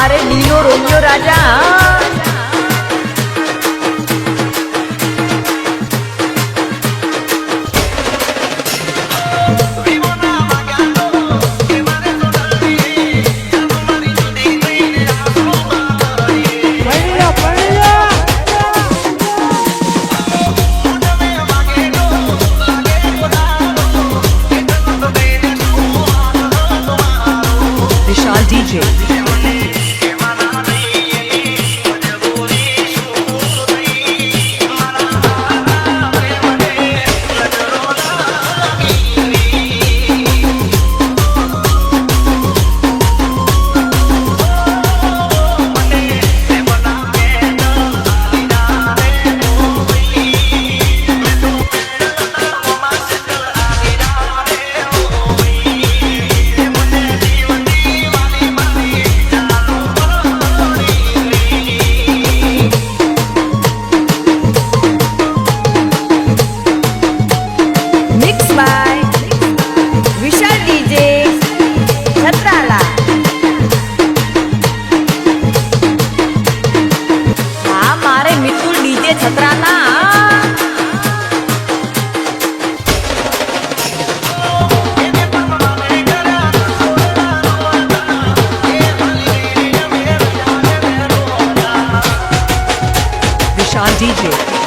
મારે દિલનો રોમિયો રાજા. રે છત્રાના Sean DJ.